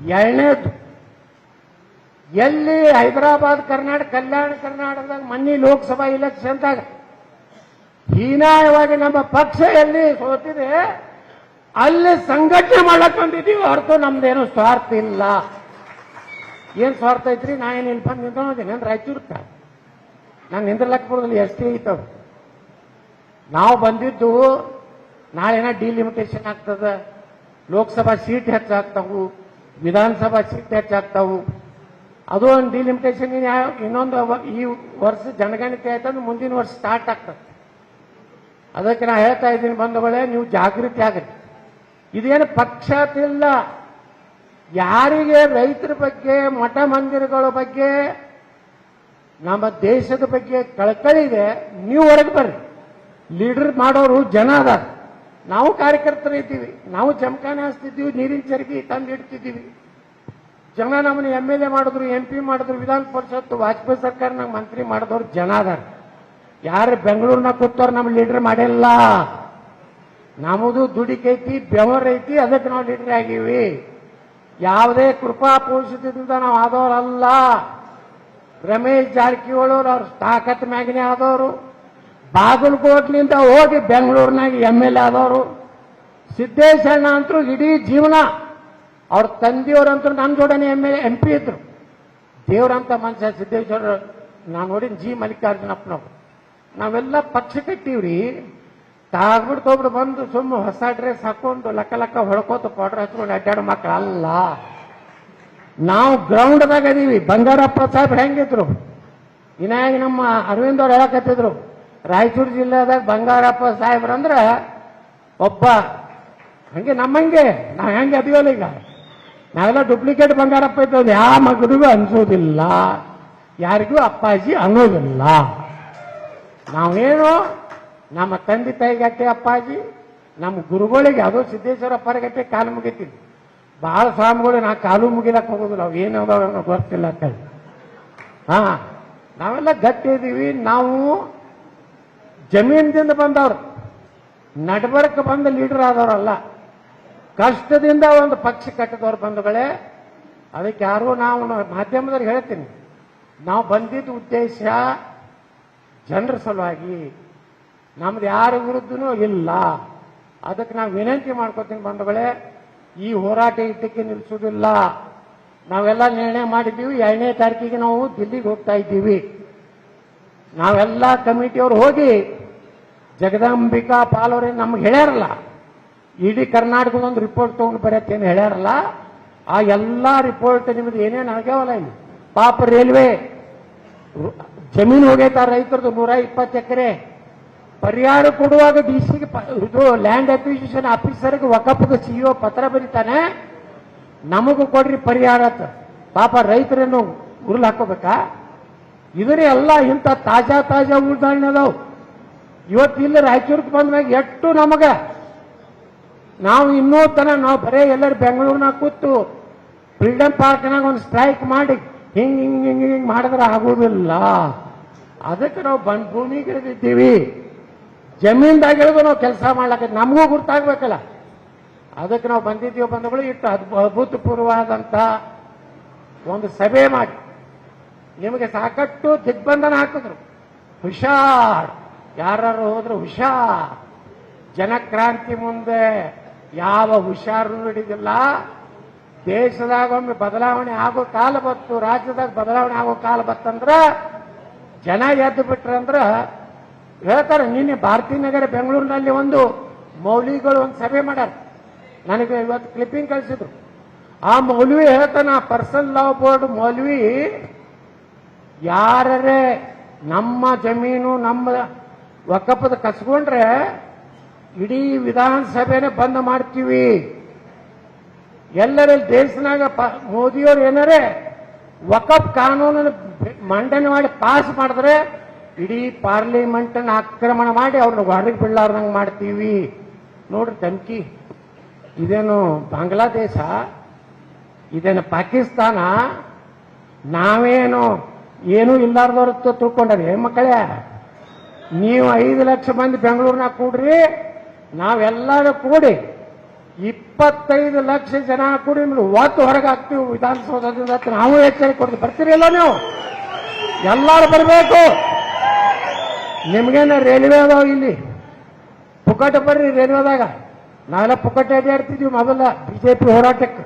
ಎರಡನೇದು, ಎಲ್ಲಿ ಹೈದರಾಬಾದ್ ಕರ್ನಾಟಕ, ಕಲ್ಯಾಣ ಕರ್ನಾಟಕದಾಗ ಮನ್ನಿ ಲೋಕಸಭಾ ಇಲೆಕ್ಷನ್ದಾಗ ಹೀನಾಯವಾಗಿ ನಮ್ಮ ಪಕ್ಷ ಎಲ್ಲಿ ಸೋತಿದೆ, ಅಲ್ಲಿ ಸಂಘಟನೆ ಮಾಡಕ್ ಬಂದಿದ್ದೀವಿ, ಹೊರತು ನಮ್ದೇನು ಸ್ವಾರ್ಥ ಇಲ್ಲ. ಏನ್ ಸ್ವಾರ್ಥ ಐತ್ರಿ? ನಾ ಏನ್ ಇಲ್ಲಿ ಬಂದು ನಿಂತ್ಕೊಂಡಿದ್ದೀನಿ ನಾನು ರಾಯಚೂರ್ಕ ನಾನು ನಿಂದ್ರಲಕ್ಪುರದಲ್ಲಿ ಎಸ್ ಟಿ ಐತವ ನಾವು ಬಂದಿದ್ದು ನಾಳೆನ ಡಿಲಿಮಿಟೇಷನ್ ಆಗ್ತದ, ಲೋಕಸಭಾ ಸೀಟ್ ಹೆಚ್ಚಾಗ್ತಾವು. ವಿಧಾನಸಭಾ ಸೀಟ್ ಹೆಚ್ಚಾಗ್ತಾವು ಅದು ಒಂದು ಡಿಲಿಮಿಟೇಷನ್ ಇನ್ನೊಂದು ಈ ವರ್ಷ ಜನಗಣತಿ ಆಯ್ತಂದ್ರೆ ಮುಂದಿನ ವರ್ಷ ಸ್ಟಾರ್ಟ್ ಆಗ್ತದೆ. ಅದಕ್ಕೆ ನಾ ಹೇಳ್ತಾ ಇದ್ದೀನಿ ಬಂದವಳೆ ನೀವು ಜಾಗೃತಿ ಆಗಲಿ ಇದೇನು ಪಕ್ಷಾತಿಲ್ಲ ಯಾರಿಗೆ ರೈತರ ಬಗ್ಗೆ, ಮಠ ಮಂದಿರಗಳ ಬಗ್ಗೆ, ನಮ್ಮ ದೇಶದ ಬಗ್ಗೆ ಕಳಕಳಿ ಇದೆ, ನೀವು ಹೊರಗೆ ಬರ್ರಿ. ಲೀಡರ್ ಮಾಡೋರು ಜನ ಅದಾರ. ನಾವು ಕಾರ್ಯಕರ್ತರ ಇದ್ದೀವಿ. ನಾವು ಜಮಖಾನೆ ಹಾಸ್ತಿದ್ದೀವಿ, ನೀರಿನ ಚರಗಿ ತಂದು ಇಡ್ತಿದ್ದೀವಿ. ಜನ ನಮ್ಮನ್ನ ಎಂ ಎಲ್ ಎ ಮಾಡಿದ್ರು ಎಂ ಪಿ ಮಾಡಿದ್ರು, ವಿಧಾನ ಪರಿಷತ್ ವಾಜಪೇಯಿ ಸರ್ಕಾರನಾಗ ಮಂತ್ರಿ ಮಾಡಿದವ್ರು ಜನ ಅದಾರ. ಯಾರು ಬೆಂಗಳೂರಿನ ಕೂತವ್ರು ನಮ್ಮ ಲೀಡರ್ ಮಾಡಿಲ್ಲ. ನಮ್ಮದು ದುಡಿಕೈತಿ ಬೆವರೈತಿ ಅದಕ್ಕೆ ನಾವು ಲೀಡರ್ ಆಗೀವಿ. ಯಾವುದೇ ಕೃಪಾ ಪೋಷಿತದಿಂದ ನಾವು ಆದವರಲ್ಲ. ರಮೇಶ್ ಜಾರಕಿಹೊಳಿ ಅವ್ರ ತಾಕತ್ ಮ್ಯಾಗಿನೇ ಆದವರು. ಬಾಗಲಕೋಟ್ನಿಂದ ಹೋಗಿ ಬೆಂಗಳೂರಿನಾಗ ಎಂ ಎಲ್ ಎ ಆದವರು. ಸಿದ್ದೇಶಣ್ಣ ಅಂತೂ ಇಡೀ ಜೀವನ ಅವ್ರ ತಂದೆಯವರಂತೂ ನನ್ನ ಜೋಡನೆ ಎಂ ಎಲ್ ಎಂ ಪಿ ಇದ್ರು. ದೇವರಂತ ಮನುಷ್ಯ ಸಿದ್ದೇಶ್ವರ, ನಾನು ನೋಡಿನ ಜಿ ಮಲ್ಲಿಕಾರ್ಜುನಪ್ಪನವ್ರು. ನಾವೆಲ್ಲ ಪಕ್ಷ ಕಟ್ಟಿವ್ರಿ ತಾಗ್ಬಿಟ್ಟು ತೊಗ್ಬಿಟ್ಟು ಬಂದು ಸುಮ್ಮ ಹೊಸ ಡ್ರೆಸ್ ಹಾಕೊಂಡು ಲಕ್ಕ ಲಕ್ಕ ಹೊಡ್ಕೋತ ಪೌಡರ್ ಹಚ್ಕೊಂಡು ಅಡ್ಡಾಡೋ ಮಕ್ಕಳು ಅಲ್ಲ. ನಾವು ಗ್ರೌಂಡ್ದಾಗ ಅದೀವಿ ಬಂಗಾರಪ್ಪ ಸಾಹೇಬ್ರು ಹೆಂಗಿದ್ರು? ಇನ್ನಾಗಿ ನಮ್ಮ ಅರವಿಂದ್ ಅವ್ರು ಹೇಳಕತ್ತಿದ್ರು. ರಾಯಚೂರು ಜಿಲ್ಲೆದಾಗ ಬಂಗಾರಪ್ಪ ಸಾಹೇಬ್ರಂದ್ರ ಒಬ್ಬ, ಹಂಗೆ ನಮ್ಮಂಗೆ ನಾವು ಹೆಂಗೆ ಅದೀವಲ್ಲ ಈಗ. ನಾವೆಲ್ಲ ಡುಪ್ಲಿಕೇಟ್ ಬಂಗಾರಪ್ಪ ಇದ್ದದ್ದು ಯಾವ ಮಗನಿಗೂ ಅನ್ಸೋದಿಲ್ಲ. ಯಾರಿಗೂ ಅಪ್ಪಾಜಿ ಅನ್ನೋದಿಲ್ಲ. ನಾವೇನು ನಮ್ಮ ತಂದೆ ತಾಯಿಗಟ್ಟೆ ಅಪ್ಪಾಜಿ, ನಮ್ಮ ಗುರುಗಳಿಗೆ ಅದು ಸಿದ್ದೇಶ್ವರ ಗಟ್ಟೆ ಕಾಲು ಮುಗಿತೀವಿ. ಬಹಳ ಸ್ವಾಮಿಗಳು ನಾ ಕಾಲು ಮುಗಿಲಕ್ಕೆ ಹೋಗೋದಿಲ್ಲ, ಅವು ಏನು ಅದಾವ ಗೊತ್ತಿಲ್ಲ ಅಂತ ಹೇಳಿ ಹಾ, ನಾವೆಲ್ಲ ಗಟ್ಟಿ ಇದ್ದೀವಿ ನಾವು ಜಮೀನದಿಂದ ಬಂದವ್ರು. ನಡಬರ್ಕ ಬಂದ ಲೀಡರ್ ಆದವರಲ್ಲ. ಕಷ್ಟದಿಂದ ಒಂದು ಪಕ್ಷ ಕಟ್ಟಿದವ್ರು ಬಂಧುಗಳೇ, ಅದಕ್ಕೆ ಯಾರು ನಾವು ಮಾಧ್ಯಮದಲ್ಲಿ ಹೇಳ್ತೀನಿ. ನಾವು ಬಂದಿದ್ದ ಉದ್ದೇಶ ಜನರ ಸಲುವಾಗಿ. ನಮ್ದು ಯಾರ ವಿರುದ್ಧನೂ ಇಲ್ಲ. ಅದಕ್ಕೆ ನಾವು ವಿನಂತಿ ಮಾಡ್ಕೋತೀನಿ ಬಂಧುಗಳೇ, ಈ ಹೋರಾಟ ಇದ್ದಕ್ಕೆ ನಿಲ್ಲಿಸೋದಿಲ್ಲ ನಾವೆಲ್ಲ ನಿರ್ಣಯ ಮಾಡಿದ್ದೀವಿ. ಎರಡನೇ ತಾರೀಕಿಗೆ ನಾವು ದಿಲ್ಲಿಗೆ ಹೋಗ್ತಾ ಇದ್ದೀವಿ. ನಾವೆಲ್ಲ ಕಮಿಟಿಯವರು ಹೋಗಿ ಜಗದಾಂಬಿಕಾ ಪಾಲ್ ಅವ್ರೇನು ನಮ್ಗೆ ಹೇಳ್ಯಾರಲ್ಲ. ಇಡೀ ಕರ್ನಾಟಕದ ಒಂದು ರಿಪೋರ್ಟ್ ತಗೊಂಡು ಬರೆಯತ್ತೇನು ಹೇಳ್ಯಾರಲ್ಲ, ಆ ಎಲ್ಲ ರಿಪೋರ್ಟ್ ನಿಮ್ದು ಏನೇನು ಆಗ್ಯಾವಲ್ಲ ಇಲ್ಲಿ. ಪಾಪ ರೈಲ್ವೆ ಜಮೀನು ಹೋಗೈತ ರೈತರದು ನೂರ ಇಪ್ಪತ್ತು ಎಕರೆ. ಪರಿಹಾರ ಕೊಡುವಾಗ ಡಿ ಸಿಗೆ ಇದು ಲ್ಯಾಂಡ್ ಅಕ್ವಿಸಿಷನ್ ಆಫೀಸರ್ಗೆ ವಕಫ್ಗೆ ಸಿಇಒ ಪತ್ರ ಬರೀತಾನೆ, ನಮಗೂ ಕೊಡ್ರಿ ಪರಿಹಾರ ಪಾಪ ರೈತರನ್ನು ಉರುಳು ಹಾಕೋಬೇಕಾ? ಇದರೇ ಎಲ್ಲ ಇಂಥ ತಾಜಾ ತಾಜಾ ಉದಾಹರಣೆ ಅದಾವು. ಇವತ್ತು ಇಲ್ಲಿ ರಾಯಚೂರಿಗೆ ಬಂದ್ಮ್ಯಾಗ ಎಷ್ಟು ನಮಗ. ನಾವು ಇನ್ನೂ ತನ ನಾವು ಬರೇ ಎಲ್ಲರೂ ಬೆಂಗಳೂರಿನಾಗ ಕೂತು ಫ್ರೀಡಮ್ ಪಾರ್ಕ್ನಾಗ ಒಂದು ಸ್ಟ್ರೈಕ್ ಮಾಡಿ ಹಿಂಗ್ ಹಿಂಗ್ ಹಿಂಗ್ ಹಿಂಗ್ ಮಾಡಿದ್ರೆ ಆಗುವುದಿಲ್ಲ ಅದಕ್ಕೆ ನಾವು ಬಂದ್ ಭೂಮಿಗೆ ಇಳಿದಿದ್ದೀವಿ. ಜಮೀನ್ದಾಗ ಇಳಿದು ನಾವು ಕೆಲಸ ಮಾಡ್ಲಕ್ಕ ನಮಗೂ ಗುರ್ತಾಗ್ಬೇಕಲ್ಲ. ಅದಕ್ಕೆ ನಾವು ಬಂದಿದ್ದೀವಿ ಬಂದಗಳು ಇಟ್ಟು ಅಭೂತಪೂರ್ವವಾದಂತ ಒಂದು ಸಭೆ ಮಾಡಿ. ನಿಮಗೆ ಸಾಕಷ್ಟು ದಿಗ್ಬಂಧನ ಹಾಕಿದ್ರು. ಹುಷಾರ್. ಯಾರು ಹೋದ್ರೆ ಹುಷಾರ್. ಜನಕ್ರಾಂತಿ ಮುಂದೆ ಯಾವ ಹುಷಾರು ನಡೆದಿಲ್ಲ. ದೇಶದಾಗ ಒಮ್ಮೆ ಬದಲಾವಣೆ ಆಗೋ ಕಾಲ ಬತ್ತು ರಾಜ್ಯದಾಗ ಬದಲಾವಣೆ ಆಗೋ ಕಾಲ ಬತ್ತಂದ್ರ ಜನ ಎದ್ದು ಬಿಟ್ರಂದ್ರ ಹೇಳ್ತಾರೆ, ನಿನ್ನೆ ಭಾರತೀಯ ನಗರ ಬೆಂಗಳೂರಿನಲ್ಲಿ ಒಂದು ಮೌಲಿಗಳು ಒಂದು ಸಭೆ ಮಾಡ್ಯಾರ. ನನಗೆ ಇವತ್ತು ಕ್ಲಿಪ್ಪಿಂಗ್ ಕಳಿಸಿದ್ರು. ಆ ಮೌಲ್ವಿ ಹೇಳ್ತಾನ ಪರ್ಸನ್ ಲಾ ಬೋರ್ಡ್ ಮೌಲ್ವಿ ಯಾರೇ ನಮ್ಮ ಜಮೀನು, ನಮ್ಮ ವಕಫದ ಕಸ್ಕೊಂಡ್ರೆ ಇಡೀ ವಿಧಾನಸಭೆನೇ ಬಂದ್ ಮಾಡ್ತೀವಿ. ಎಲ್ಲರ ದೇಶನಾಗ ಮೋದಿಯವ್ರು ಏನಾರೇ ವಕಫ್ ಕಾನೂನನ್ನು ಮಂಡನೆ ಮಾಡಿ ಪಾಸ್ ಮಾಡಿದ್ರೆ ಇಡೀ ಪಾರ್ಲಿಮೆಂಟ್ ಅನ್ನ ಆಕ್ರಮಣ ಮಾಡಿ ಅವ್ರನ್ನ ಹೊರಗೆ ಬಿಡಲಾರ್ದಂಗ್ ಮಾಡ್ತೀವಿ. ನೋಡ್ರಿ ತಂಕಿ ಇದೇನು ಬಾಂಗ್ಲಾದೇಶ? ಇದೇನು ಪಾಕಿಸ್ತಾನ? ನಾವೇನು, ಏನೂ ಇಲ್ಲಾರ್ದವ್ರ ತಿಳ್ಕೊಂಡ್ರಿ ಮಕ್ಕಳೇ? ನೀವು ಐದು ಲಕ್ಷ ಮಂದಿ ಬೆಂಗಳೂರಿನಾಗ ಕೂಡ್ರಿ, ನಾವೆಲ್ಲರೂ ಕೂಡಿ ಇಪ್ಪತ್ತೈದು ಲಕ್ಷ ಜನ ಕೂಡಿ ಒತ್ತು ಹೊರಗೆ ಹಾಕ್ತೀವಿ ವಿಧಾನಸೌಧದಿಂದ ನಾವು ಎಚ್ಚರಿಕೆ ಕೊಡ್ತೀವಿ. ಬರ್ತೀರಿಲ್ಲ ನೀವು? ಎಲ್ಲರೂ ಬರಬೇಕು. ನಿಮ್ಗೇನ ರೈಲ್ವೆ ಅದಾವ ಇಲ್ಲಿ? ಪುಕ್ಕಟ ಬರ್ರಿ ರೈಲ್ವೆದಾಗ ನಾವೆಲ್ಲ ಪುಕ್ಕಟೆ ಅಡ್ಡಾಡ್ತಿದ್ವಿ ಮೊದಲ ಬಿಜೆಪಿ ಹೋರಾಟಕ್ಕೆ.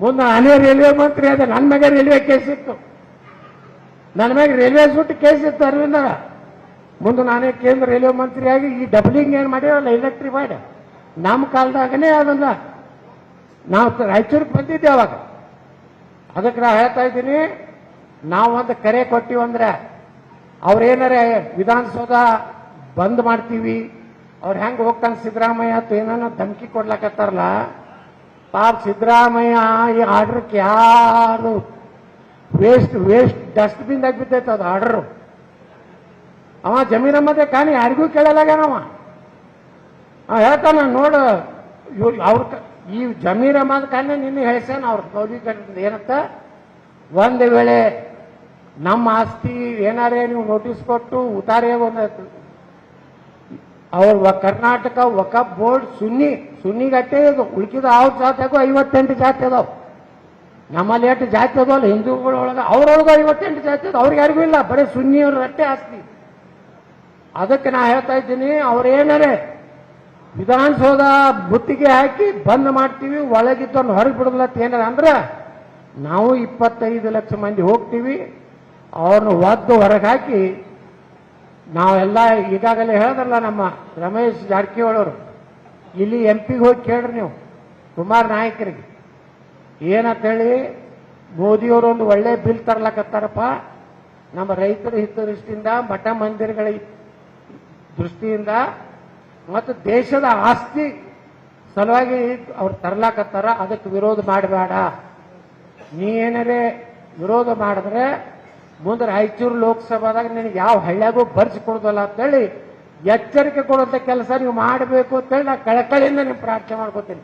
ಮುಂದೆ ನಾನೇ ರೈಲ್ವೆ ಮಂತ್ರಿ ಅದ ನನ್ನ ಮಗ ರೈಲ್ವೆ ಕೇಸ್ ಇತ್ತು. ನನ್ನ ಮ್ಯಾಗ ರೈಲ್ವೆ ಸುಟ್ಟು ಕೇಸ್ ಇತ್ತು ಅರವಿಂದ. ಮುಂದೆ ನಾನೇ ಕೇಂದ್ರ ರೈಲ್ವೆ ಮಂತ್ರಿಯಾಗಿ ಈ ಡಬ್ಲಿಂಗ್ ಏನು ಮಾಡ್ಯಾವಲ್ಲ ಎಲೆಕ್ಟ್ರಿಫೈಡ್ ನಮ್ಮ ಕಾಲದಾಗನೇ ಅದಲ್ಲ ನಾವು ರಾಯಚೂರಿಗೆ ಬಂದಿದ್ದೆ ಅವಾಗ. ಅದಕ್ಕೆ ನಾ ಹೇಳ್ತಾ ಇದ್ದೀನಿ, ನಾವು ಅಂತ ಕರೆ ಕೊಟ್ಟಿವಂದ್ರೆ ಅವ್ರೇನಾರ ವಿಧಾನಸೌಧ ಬಂದ್ ಮಾಡ್ತೀವಿ, ಅವ್ರು ಹೆಂಗ್ ಹೋಗ್ತಾನೆ ಸಿದ್ದರಾಮಯ್ಯ ಅಂತ ಏನೋ ಧಮಕಿ ಕೊಡ್ಲಕತ್ತಾರಲ್ಲ, ಪಾಪ ಸಿದ್ದರಾಮಯ್ಯ ಈ ಆರ್ಡರ್ಕ್ಕೆ ಯಾರು ವೇಸ್ಟ್ ವೇಸ್ಟ್ ಡಸ್ಟ್ಬಿನ್ ದಾಗ ಬಿದ್ದೈತೆ ಅದು ಆರ್ಡರ್ ಅವ ಜಮೀನಮ್ಮದೆ ಕಾಣಿ, ಯಾರಿಗೂ ಕೇಳಲಾಗ್ಯಾನವ ಹೇಳ್ತಾನ, ನೋಡು, ಇವ್ರು, ಅವ್ರ ಈ ಅಹಮದ್ ಖಾನೆ ನಿನ್ನೆ ಹೇಳ್ಸ್ಯಾನ ಅವ್ರ ಮೌಲಿಕರಿಂದ ಏನಂತ? ಒಂದು ವೇಳೆ ನಮ್ಮ ಆಸ್ತಿ ಏನಾರೇ ನೀವು ನೋಟಿಸ್ ಕೊಟ್ಟು ಉತಾರೆ ಒಂದು ಅವ್ರ ಕರ್ನಾಟಕ ವಕಫ್ ಬೋರ್ಡ್ ಸುನ್ನಿ, ಸುನ್ನಿಗಟ್ಟೆ ಇದು, ಉಳ್ಕಿದ ಅವ್ರ ಜಾತಿಯಾಗೂ ಐವತ್ತೆಂಟು ಜಾತಿ ಅದಾವ. ನಮ್ಮಲ್ಲಿ ಎಷ್ಟು ಜಾತಿ ಅದಾವಲ್ಲ ಹಿಂದೂಗಳೊಳಗೆ ಅವ್ರೊಳಗೆ ಐವತ್ತೆಂಟು ಜಾತಿ ಅದು, ಅವ್ರಿಗೆ ಯಾರಿಗೂ ಇಲ್ಲ, ಬರೀ ಸುನ್ನಿಯವ್ರ ರಟ್ಟೆ ಆಸ್ತಿ ಅದಕ್ಕೆ ನಾ ಹೇಳ್ತಾ ಇದ್ದೀನಿ ಅವ್ರೇನಾರೇ ವಿಧಾನಸೌಧ ಬುತ್ತಿಗೆ ಹಾಕಿ ಬಂದ್ ಮಾಡ್ತೀವಿ ಒಳಗಿದ್ದವನ್ನು ಹೊರಗೆ ಬಿಡೋದಿಲ್ಲ ಏನಾರ ಅಂದ್ರೆ, ನಾವು ಇಪ್ಪತ್ತೈದು ಲಕ್ಷ ಮಂದಿ ಹೋಗ್ತೀವಿ ಅವ್ರನ್ನ ಒದ್ದು ಹೊರಗೆ ಹಾಕಿ ನಾವೆಲ್ಲ ಈಗಾಗಲೇ ಹೇಳಿದ್ರಲ್ಲ ನಮ್ಮ ರಮೇಶ್ ಜಾರಕಿಹೊಳಿ ಅವರು, ಇಲ್ಲಿ ಎಂ ಪಿಗೆ ಹೋಗಿ ಕೇಳ್ರಿ ನೀವು, ಕುಮಾರ್ ನಾಯಕರಿಗೆ. ಏನಂತೇಳಿ, ಮೋದಿಯವರು ಒಂದು ಒಳ್ಳೆ ಬಿಲ್ ತರ್ಲಕತ್ತಾರಪ್ಪ. ನಮ್ಮ ರೈತರ ಹಿತದೃಷ್ಟಿಯಿಂದ, ಮಠ ಮಂದಿರಗಳ ದೃಷ್ಟಿಯಿಂದ, ಮತ್ತು ದೇಶದ ಆಸ್ತಿ ಸಲುವಾಗಿ ಅವ್ರು ತರ್ಲಾಕತ್ತಾರ, ಅದಕ್ಕೆ ವಿರೋಧ ಮಾಡಬೇಡ. ನೀ ಏನರೇ ವಿರೋಧ ಮಾಡಿದ್ರೆ, ಮುಂದೆ ರಾಯಚೂರು ಲೋಕಸಭಾದಾಗ ನಿನಗೆ ಯಾವ ಹಳ್ಳ್ಯಾಗೂ ಬರ್ಸಿಕೊಡೋದಲ್ಲ ಅಂತೇಳಿ ಎಚ್ಚರಿಕೆ ಕೊಡುವಂತ ಕೆಲಸ ನೀವು ಮಾಡಬೇಕು ಅಂತೇಳಿ ನಾ ಕಳಕಳಿಯಿಂದ ನೀವು ಪ್ರಾರ್ಥನೆ ಮಾಡ್ಕೋತೀನಿ.